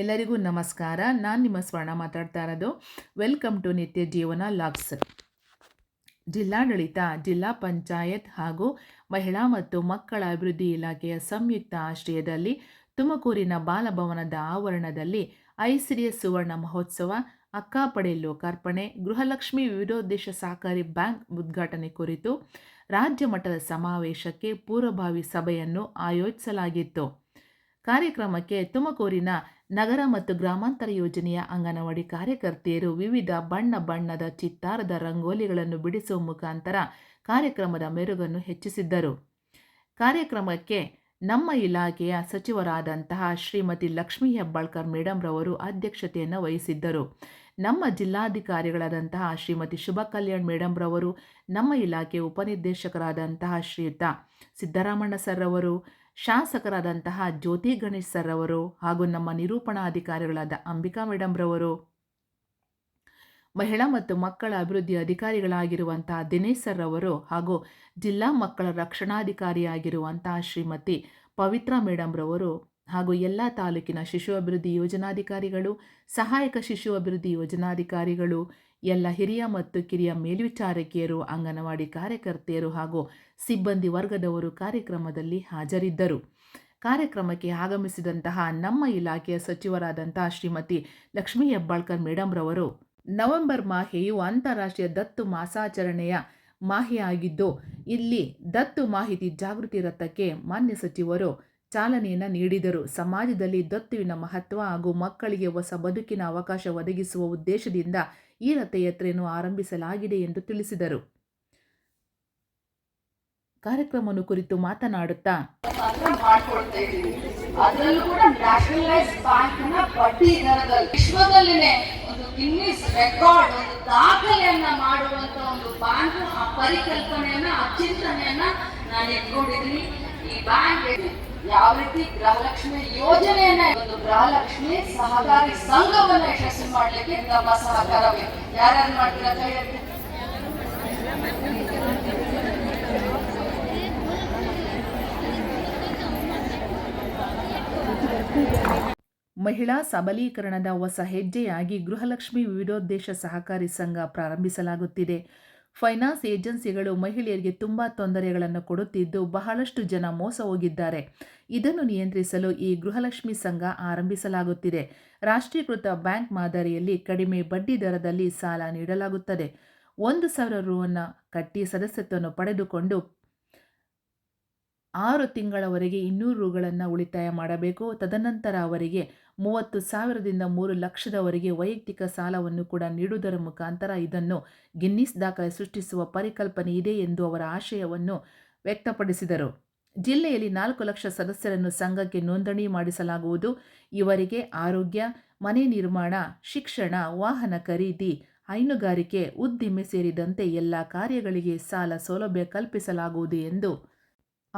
ಎಲ್ಲರಿಗೂ ನಮಸ್ಕಾರ. ನಾನು ನಿಮ್ಮ ಸ್ವರ್ಣ ಮಾತಾಡ್ತಾ ಇರೋದು. ವೆಲ್ಕಮ್ ಟು ನಿತ್ಯ ಜೀವನ ಲಾಗ್ಸ್ ಜಿಲ್ಲಾಡಳಿತ, ಜಿಲ್ಲಾ ಪಂಚಾಯತ್ ಹಾಗೂ ಮಹಿಳಾ ಮತ್ತು ಮಕ್ಕಳ ಅಭಿವೃದ್ಧಿ ಇಲಾಖೆಯ ಸಂಯುಕ್ತ ಆಶ್ರಯದಲ್ಲಿ ತುಮಕೂರಿನ ಬಾಲಭವನದ ಆವರಣದಲ್ಲಿ ಐಸಿರಿಯ ಸುವರ್ಣ ಮಹೋತ್ಸವ, ಅಕ್ಕಾಪಡೆ ಲೋಕಾರ್ಪಣೆ, ಗೃಹಲಕ್ಷ್ಮಿ ವಿವಿಧೋದ್ದೇಶ ಸಹಕಾರಿ ಬ್ಯಾಂಕ್ ಉದ್ಘಾಟನೆ ಕುರಿತು ರಾಜ್ಯ ಮಟ್ಟದ ಸಮಾವೇಶಕ್ಕೆ ಪೂರ್ವಭಾವಿ ಸಭೆಯನ್ನು ಆಯೋಜಿಸಲಾಗಿತ್ತು. ಕಾರ್ಯಕ್ರಮಕ್ಕೆ ತುಮಕೂರಿನ ನಗರ ಮತ್ತು ಗ್ರಾಮಾಂತರ ಯೋಜನೆಯ ಅಂಗನವಾಡಿ ಕಾರ್ಯಕರ್ತೆಯರು ವಿವಿಧ ಬಣ್ಣ ಬಣ್ಣದ ಚಿತ್ತಾರದ ರಂಗೋಲಿಗಳನ್ನು ಬಿಡಿಸುವ ಮುಖಾಂತರ ಕಾರ್ಯಕ್ರಮದ ಮೆರುಗನ್ನು ಹೆಚ್ಚಿಸಿದ್ದರು. ಕಾರ್ಯಕ್ರಮಕ್ಕೆ ನಮ್ಮ ಇಲಾಖೆಯ ಸಚಿವರಾದಂತಹ ಶ್ರೀಮತಿ ಲಕ್ಷ್ಮೀ ಹೆಬ್ಬಾಳ್ಕರ್ ಮೇಡಮ್ ರವರು ಅಧ್ಯಕ್ಷತೆಯನ್ನು ವಹಿಸಿದ್ದರು. ನಮ್ಮ ಜಿಲ್ಲಾಧಿಕಾರಿಗಳಾದಂತಹ ಶ್ರೀಮತಿ ಶುಭ ಕಲ್ಯಾಣ್ ಮೇಡಮ್ ರವರು, ನಮ್ಮ ಇಲಾಖೆ ಉಪನಿರ್ದೇಶಕರಾದಂತಹ ಶ್ರೀಯುತ ಸಿದ್ದರಾಮಣ್ಣ ಸರ್ ಅವರು ಶಾಸಕರಾದಂತಹ ಜ್ಯೋತಿ ಗಣೇಶ್ ಸರ್ ಅವರು ಹಾಗೂ ನಮ್ಮ ನಿರೂಪಣಾಧಿಕಾರಿಗಳಾದ ಅಂಬಿಕಾ ಮೇಡಮ್ರವರು ಮಹಿಳಾ ಮತ್ತು ಮಕ್ಕಳ ಅಭಿವೃದ್ಧಿ ಅಧಿಕಾರಿಗಳಾಗಿರುವಂತಹ ದಿನೇಶ್ ಸರ್ ಅವರು ಹಾಗೂ ಜಿಲ್ಲಾ ಮಕ್ಕಳ ರಕ್ಷಣಾಧಿಕಾರಿಯಾಗಿರುವಂತಹ ಶ್ರೀಮತಿ ಪವಿತ್ರ ಮೇಡಮ್ ರವರು ಹಾಗೂ ಎಲ್ಲ ತಾಲೂಕಿನ ಶಿಶು ಅಭಿವೃದ್ಧಿ ಯೋಜನಾಧಿಕಾರಿಗಳು, ಸಹಾಯಕ ಶಿಶು ಅಭಿವೃದ್ಧಿ ಯೋಜನಾಧಿಕಾರಿಗಳು ಎಲ್ಲ ಹಿರಿಯ ಮತ್ತು ಕಿರಿಯ ಮೇಲ್ವಿಚಾರಕಿಯರು, ಅಂಗನವಾಡಿ ಕಾರ್ಯಕರ್ತೆಯರು ಹಾಗೂ ಸಿಬ್ಬಂದಿ ವರ್ಗದವರು ಕಾರ್ಯಕ್ರಮದಲ್ಲಿ ಹಾಜರಿದ್ದರು. ಕಾರ್ಯಕ್ರಮಕ್ಕೆ ಆಗಮಿಸಿದಂತಹ ನಮ್ಮ ಇಲಾಖೆಯ ಸಚಿವರಾದಂತಹ ಶ್ರೀಮತಿ ಲಕ್ಷ್ಮೀ ಹೆಬ್ಬಾಳ್ಕರ್ ಮೇಡಮ್ ರವರು, ನವೆಂಬರ್ ಮಾಹೆಯು ಅಂತಾರಾಷ್ಟ್ರೀಯ ದತ್ತು ಮಾಸಾಚರಣೆಯ ಮಾಹೆಯಾಗಿದ್ದು, ಇಲ್ಲಿ ದತ್ತು ಮಾಹಿತಿ ಜಾಗೃತಿ ರಥಕ್ಕೆ ಮಾನ್ಯ ಸಚಿವರು ಚಾಲನೆಯನ್ನು ನೀಡಿದರು. ಸಮಾಜದಲ್ಲಿ ದತ್ತುವಿನ ಮಹತ್ವ ಹಾಗೂ ಮಕ್ಕಳಿಗೆ ಹೊಸ ಬದುಕಿನ ಅವಕಾಶ ಒದಗಿಸುವ ಉದ್ದೇಶದಿಂದ ಈ ರಥಯಾತ್ರೆಯನ್ನು ಆರಂಭಿಸಲಾಗಿದೆ ಎಂದು ತಿಳಿಸಿದರು. ಕಾರ್ಯಕ್ರಮವನ್ನು ಕುರಿತು ಮಾತನಾಡುತ್ತಾ ಕೂಡ ನ್ಯಾಷನಲೈಸ್ ಒಂದು ಗಿನ್ನಿಸ್ ರೆಕಾರ್ಡ್ ಒಂದು ದಾಖಲೆಯನ್ನ ಮಾಡುವಂತ ಒಂದು ಬ್ಯಾಂಕ್ ಆ ಪರಿಕಲ್ಪನೆಯನ್ನ ಆ ಚಿಂತನೆಯನ್ನ ನಾನು ಇಟ್ಕೊಂಡಿದ್ದೀನಿ ಈ ಬ್ಯಾಂಕ್ ಯಾವ ರೀತಿ ಗೃಹಲಕ್ಷ್ಮಿ ಯೋಜನೆಯನ್ನ ಒಂದು ಗೃಹಲಕ್ಷ್ಮಿ ಸಹಕಾರಿ ಸಂಘವನ್ನ ಯಶಸ್ವಿ ಮಾಡ್ಲಿಕ್ಕೆ ನಮ್ಮ ಸಹಕಾರಬೇಕು ಯಾರ್ಯಾರು ಮಾಡ್ತೀರಾ ಮಹಿಳಾ ಸಬಲೀಕರಣದ ಹೊಸ ಹೆಜ್ಜೆಯಾಗಿ ಗೃಹಲಕ್ಷ್ಮಿ ವಿವಿಧೋದ್ದೇಶ ಸಹಕಾರಿ ಸಂಘ ಪ್ರಾರಂಭಿಸಲಾಗುತ್ತಿದೆ. ಫೈನಾನ್ಸ್ ಏಜೆನ್ಸಿಗಳು ಮಹಿಳೆಯರಿಗೆ ತುಂಬ ತೊಂದರೆಗಳನ್ನು ಕೊಡುತ್ತಿದ್ದು ಬಹಳಷ್ಟು ಜನ ಮೋಸ ಹೋಗಿದ್ದಾರೆ. ಇದನ್ನು ನಿಯಂತ್ರಿಸಲು ಈ ಗೃಹಲಕ್ಷ್ಮಿ ಸಂಘ ಆರಂಭಿಸಲಾಗುತ್ತಿದೆ. ರಾಷ್ಟ್ರೀಕೃತ ಬ್ಯಾಂಕ್ ಮಾದರಿಯಲ್ಲಿ ಕಡಿಮೆ ಬಡ್ಡಿ ದರದಲ್ಲಿ ಸಾಲ ನೀಡಲಾಗುತ್ತದೆ. ಒಂದು ಸಾವಿರ ರುವನ್ನು ಕಟ್ಟಿ ಸದಸ್ಯತ್ವವನ್ನು ಪಡೆದುಕೊಂಡು ಆರು ತಿಂಗಳವರೆಗೆ ಇನ್ನೂರು ರುಗಳನ್ನು ಉಳಿತಾಯ ಮಾಡಬೇಕು. ತದನಂತರ ಅವರಿಗೆ ಮೂವತ್ತು ಸಾವಿರದಿಂದ ಮೂರು ಲಕ್ಷದವರೆಗೆ ವೈಯಕ್ತಿಕ ಸಾಲವನ್ನು ಕೂಡ ನೀಡುವುದರ ಮುಖಾಂತರ ಇದನ್ನು ಗಿನ್ನಿಸ್ ದಾಖಲೆ ಸೃಷ್ಟಿಸುವ ಪರಿಕಲ್ಪನೆ ಇದೆ ಎಂದು ಅವರ ಆಶಯವನ್ನು ವ್ಯಕ್ತಪಡಿಸಿದರು. ಜಿಲ್ಲೆಯಲ್ಲಿ ನಾಲ್ಕು ಲಕ್ಷ ಸದಸ್ಯರನ್ನು ಸಂಘಕ್ಕೆ ನೋಂದಣಿ ಮಾಡಿಸಲಾಗುವುದು. ಇವರಿಗೆ ಆರೋಗ್ಯ, ಮನೆ ನಿರ್ಮಾಣ, ಶಿಕ್ಷಣ, ವಾಹನ ಖರೀದಿ, ಹೈನುಗಾರಿಕೆ, ಉದ್ದಿಮೆ ಸೇರಿದಂತೆ ಎಲ್ಲ ಕಾರ್ಯಗಳಿಗೆ ಸಾಲ ಸೌಲಭ್ಯ ಕಲ್ಪಿಸಲಾಗುವುದು ಎಂದು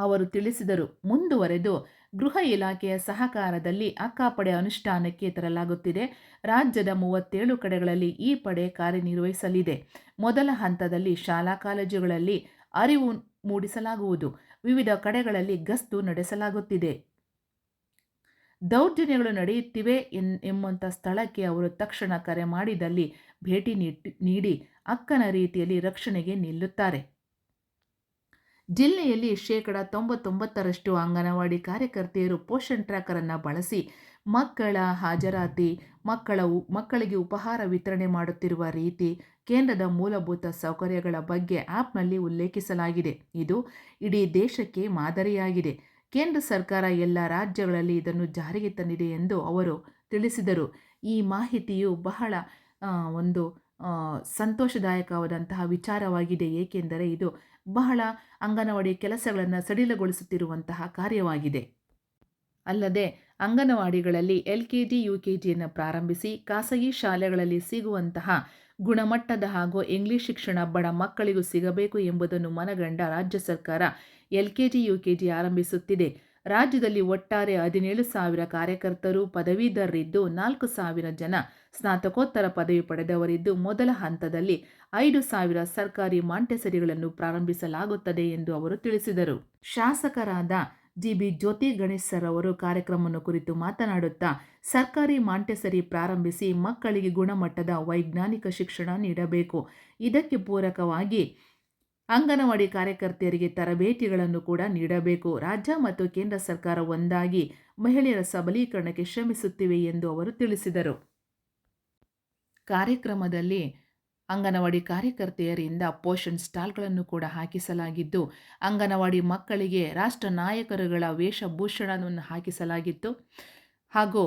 ಅವರು ತಿಳಿಸಿದರು. ಮುಂದುವರೆದು ಗೃಹ ಇಲಾಖೆಯ ಸಹಕಾರದಲ್ಲಿ ಅಕ್ಕಾಪಡೆ ಅನುಷ್ಠಾನಕ್ಕೆ ತರಲಾಗುತ್ತಿದೆ. ರಾಜ್ಯದ ಮೂವತ್ತೇಳು ಕಡೆಗಳಲ್ಲಿ ಈ ಪಡೆ ಕಾರ್ಯನಿರ್ವಹಿಸಲಿದೆ. ಮೊದಲ ಹಂತದಲ್ಲಿ ಶಾಲಾ ಕಾಲೇಜುಗಳಲ್ಲಿ ಅರಿವು ಮೂಡಿಸಲಾಗುವುದು. ವಿವಿಧ ಕಡೆಗಳಲ್ಲಿ ಗಸ್ತು ನಡೆಸಲಾಗುತ್ತಿದೆ. ದೌರ್ಜನ್ಯಗಳು ನಡೆಯುತ್ತಿವೆ ಎನ್, ಎಂಬಂಥ ಸ್ಥಳಕ್ಕೆ ಅವರು ತಕ್ಷಣ ಕರೆ ಮಾಡಿದಲ್ಲಿ ಭೇಟಿ ನೀಡಿ ಅಕ್ಕನ ರೀತಿಯಲ್ಲಿ ರಕ್ಷಣೆಗೆ ನಿಲ್ಲುತ್ತಾರೆ. ಜಿಲ್ಲೆಯಲ್ಲಿ ಶೇಕಡ ತೊಂಬತ್ತೊಂಬತ್ತರಷ್ಟು ಅಂಗನವಾಡಿ ಕಾರ್ಯಕರ್ತೆಯರು ಪೋಷಣ್ ಟ್ರ್ಯಾಕರನ್ನು ಬಳಸಿ ಮಕ್ಕಳ ಹಾಜರಾತಿ, ಮಕ್ಕಳ ಮಕ್ಕಳಿಗೆ ಉಪಹಾರ ವಿತರಣೆ ಮಾಡುತ್ತಿರುವ ರೀತಿ ಕೇಂದ್ರದ ಮೂಲಭೂತ ಸೌಕರ್ಯಗಳ ಬಗ್ಗೆ ಆ್ಯಪ್ನಲ್ಲಿ ಉಲ್ಲೇಖಿಸಲಾಗಿದೆ. ಇದು ಇಡೀ ದೇಶಕ್ಕೆ ಮಾದರಿಯಾಗಿದೆ. ಕೇಂದ್ರ ಸರ್ಕಾರ ಎಲ್ಲ ರಾಜ್ಯಗಳಲ್ಲಿ ಇದನ್ನು ಜಾರಿಗೆ ತಂದಿದೆ ಎಂದು ಅವರು ತಿಳಿಸಿದರು. ಈ ಮಾಹಿತಿಯು ಬಹಳ ಒಂದು ಸಂತೋಷದಾಯಕವಾದಂತಹ ವಿಚಾರವಾಗಿದೆ. ಏಕೆಂದರೆ ಇದು ಬಹಳ ಅಂಗನವಾಡಿ ಕೆಲಸಗಳನ್ನು ಸಡಿಲಗೊಳಿಸುತ್ತಿರುವಂತಹ ಕಾರ್ಯವಾಗಿದೆ. ಅಲ್ಲದೆ ಅಂಗನವಾಡಿಗಳಲ್ಲಿ L K G, U K ಜಿಯನ್ನು ಪ್ರಾರಂಭಿಸಿ ಖಾಸಗಿ ಶಾಲೆಗಳಲ್ಲಿ ಸಿಗುವಂತಹ ಗುಣಮಟ್ಟದ ಹಾಗೂ ಇಂಗ್ಲಿಷ್ ಶಿಕ್ಷಣ ಬಡ ಮಕ್ಕಳಿಗೂ ಸಿಗಬೇಕು ಎಂಬುದನ್ನು ಮನಗಂಡ ರಾಜ್ಯ ಸರ್ಕಾರ L K G, U K G ಆರಂಭಿಸುತ್ತಿದೆ. ರಾಜ್ಯದಲ್ಲಿ ಒಟ್ಟಾರೆ ಹದಿನೇಳು ಸಾವಿರ ಕಾರ್ಯಕರ್ತರು ಪದವೀಧರರಿದ್ದು ನಾಲ್ಕು ಸಾವಿರ ಜನ ಸ್ನಾತಕೋತ್ತರ ಪದವಿ ಪಡೆದವರಿದ್ದು ಮೊದಲ ಹಂತದಲ್ಲಿ ಐದು ಸಾವಿರ ಸರ್ಕಾರಿ ಮಾಂಟೆಸರಿಗಳನ್ನು ಪ್ರಾರಂಭಿಸಲಾಗುತ್ತದೆ ಎಂದು ಅವರು ತಿಳಿಸಿದರು. ಶಾಸಕರಾದ G B Jyothi Ganesh sir ಅವರು ಕಾರ್ಯಕ್ರಮವನ್ನು ಕುರಿತು ಮಾತನಾಡುತ್ತಾ, ಸರ್ಕಾರಿ ಮಾಂಟೆಸರಿ ಪ್ರಾರಂಭಿಸಿ ಮಕ್ಕಳಿಗೆ ಗುಣಮಟ್ಟದ ವೈಜ್ಞಾನಿಕ ಶಿಕ್ಷಣ ನೀಡಬೇಕು. ಇದಕ್ಕೆ ಪೂರಕವಾಗಿ ಅಂಗನವಾಡಿ ಕಾರ್ಯಕರ್ತೆಯರಿಗೆ ತರಬೇತಿಗಳನ್ನು ಕೂಡ ನೀಡಬೇಕು. ರಾಜ್ಯ ಮತ್ತು ಕೇಂದ್ರ ಸರ್ಕಾರ ಒಂದಾಗಿ ಮಹಿಳೆಯರ ಸಬಲೀಕರಣಕ್ಕೆ ಶ್ರಮಿಸುತ್ತಿವೆ ಎಂದು ಅವರು ತಿಳಿಸಿದರು. ಕಾರ್ಯಕ್ರಮದಲ್ಲಿ ಅಂಗನವಾಡಿ ಕಾರ್ಯಕರ್ತೆಯರಿಂದ ಪೋಷಣ್ ಸ್ಟಾಲ್ಗಳನ್ನು ಕೂಡ ಹಾಕಿಸಲಾಗಿದ್ದು, ಅಂಗನವಾಡಿ ಮಕ್ಕಳಿಗೆ ರಾಷ್ಟ್ರ ನಾಯಕರುಗಳ ವೇಷಭೂಷಣವನ್ನು ಹಾಕಿಸಲಾಗಿತ್ತು. ಹಾಗೂ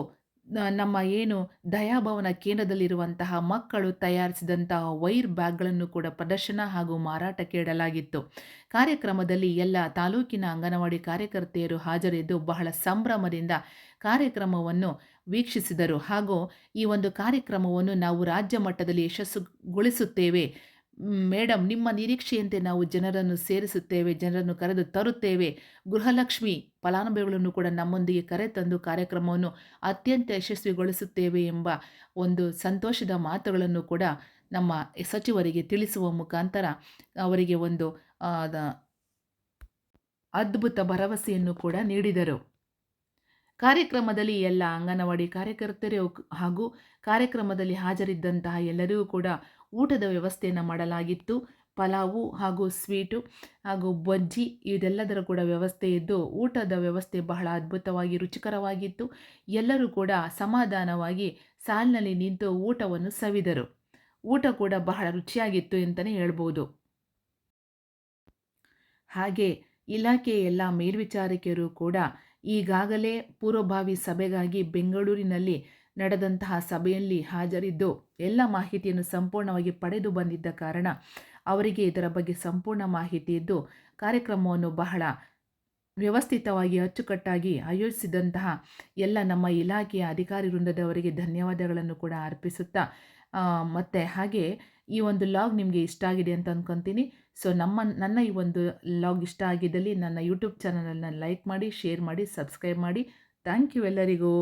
ನಮ್ಮ ಏನು ದಯಾಭವನ ಕೇಂದ್ರದಲ್ಲಿರುವಂತಹ ಮಕ್ಕಳು ತಯಾರಿಸಿದಂತಹ ವೈರ್ ಬ್ಯಾಗ್ಗಳನ್ನು ಕೂಡ ಪ್ರದರ್ಶನ ಹಾಗೂ ಮಾರಾಟಕ್ಕೆ ಇಡಲಾಗಿತ್ತು ಕಾರ್ಯಕ್ರಮದಲ್ಲಿ ಎಲ್ಲ ತಾಲೂಕಿನ ಅಂಗನವಾಡಿ ಕಾರ್ಯಕರ್ತೆಯರು ಹಾಜರಿದ್ದು ಬಹಳ ಸಂಭ್ರಮದಿಂದ ಕಾರ್ಯಕ್ರಮವನ್ನು ವೀಕ್ಷಿಸಿದರು. ಹಾಗೂ ಈ ಒಂದು ಕಾರ್ಯಕ್ರಮವನ್ನು ನಾವು ರಾಜ್ಯ ಮಟ್ಟದಲ್ಲಿ ಯಶಸ್ಸುಗೊಳಿಸುತ್ತೇವೆ ಮೇಡಮ್, ನಿಮ್ಮ ನಿರೀಕ್ಷೆಯಂತೆ ನಾವು ಜನರನ್ನು ಸೇರಿಸುತ್ತೇವೆ, ಜನರನ್ನು ಕರೆದು ತರುತ್ತೇವೆ. ಗೃಹಲಕ್ಷ್ಮಿ ಫಲಾನುಭವಿಗಳನ್ನು ಕೂಡ ನಮ್ಮೊಂದಿಗೆ ಕರೆ ತಂದು ಕಾರ್ಯಕ್ರಮವನ್ನು ಅತ್ಯಂತ ಯಶಸ್ವಿಗೊಳಿಸುತ್ತೇವೆ ಎಂಬ ಒಂದು ಸಂತೋಷದ ಮಾತುಗಳನ್ನು ಕೂಡ ನಮ್ಮ ಸಚಿವರಿಗೆ ತಿಳಿಸುವ ಮುಖಾಂತರ ಅವರಿಗೆ ಒಂದು ಅದ್ಭುತ ಭರವಸೆಯನ್ನು ಕೂಡ ನೀಡಿದರು. ಕಾರ್ಯಕ್ರಮದಲ್ಲಿ ಎಲ್ಲ ಅಂಗನವಾಡಿ ಕಾರ್ಯಕರ್ತರು ಹಾಗೂ ಕಾರ್ಯಕ್ರಮದಲ್ಲಿ ಹಾಜರಿದ್ದಂತಹ ಎಲ್ಲರಿಗೂ ಕೂಡ ಊಟದ ವ್ಯವಸ್ಥೆಯನ್ನು ಮಾಡಲಾಗಿತ್ತು. ಪಲಾವು ಹಾಗೂ ಸ್ವೀಟು ಹಾಗೂ ಬಜ್ಜಿ ಇದೆಲ್ಲದರ ಕೂಡ ವ್ಯವಸ್ಥೆ ಇದ್ದು, ಊಟದ ವ್ಯವಸ್ಥೆ ಬಹಳ ಅದ್ಭುತವಾಗಿ ರುಚಿಕರವಾಗಿತ್ತು. ಎಲ್ಲರೂ ಕೂಡ ಸಮಾಧಾನವಾಗಿ ಸಾಲಿನಲ್ಲಿ ನಿಂತು ಊಟವನ್ನು ಸವಿದರು. ಊಟ ಕೂಡ ಬಹಳ ರುಚಿಯಾಗಿತ್ತು ಅಂತಲೇ ಹೇಳ್ಬೋದು. ಹಾಗೆ ಇಲಾಖೆಯ ಎಲ್ಲ ಮೇಲ್ವಿಚಾರಕಿಯರು ಕೂಡ ಈಗಾಗಲೇ ಪೂರ್ವಭಾವಿ ಸಭೆಗಾಗಿ ಬೆಂಗಳೂರಿನಲ್ಲಿ ನಡೆದಂತಹ ಸಭೆಯಲ್ಲಿ ಹಾಜರಿದ್ದು ಎಲ್ಲ ಮಾಹಿತಿಯನ್ನು ಸಂಪೂರ್ಣವಾಗಿ ಪಡೆದು ಬಂದಿದ್ದ ಕಾರಣ ಅವರಿಗೆ ಇದರ ಬಗ್ಗೆ ಸಂಪೂರ್ಣ ಮಾಹಿತಿ ಇದ್ದು, ಕಾರ್ಯಕ್ರಮವನ್ನು ಬಹಳ ವ್ಯವಸ್ಥಿತವಾಗಿ, ಅಚ್ಚುಕಟ್ಟಾಗಿ ಆಯೋಜಿಸಿದಂತಹ ಎಲ್ಲ ನಮ್ಮ ಇಲಾಖೆಯ ಅಧಿಕಾರಿ ವೃಂದದವರಿಗೆ ಧನ್ಯವಾದಗಳನ್ನು ಕೂಡ ಅರ್ಪಿಸುತ್ತಾ ಮತ್ತು ಹಾಗೆ ಈ ಒಂದು ಲಾಗ್ ನಿಮಗೆ ಇಷ್ಟ ಆಗಿದೆ ಅಂತ ಅಂದ್ಕೊತೀನಿ ಸೊ, ನಮ್ಮ, ನನ್ನ ಈ ಒಂದು ಲಾಗ್ ಇಷ್ಟ ಆಗಿದ್ದಲ್ಲಿ ನನ್ನ ಯೂಟ್ಯೂಬ್ ಚಾನಲನ್ನು ಲೈಕ್ ಮಾಡಿ, ಶೇರ್ ಮಾಡಿ, ಸಬ್ಸ್ಕ್ರೈಬ್ ಮಾಡಿ. ಥ್ಯಾಂಕ್ ಯು ಎಲ್ಲರಿಗೂ.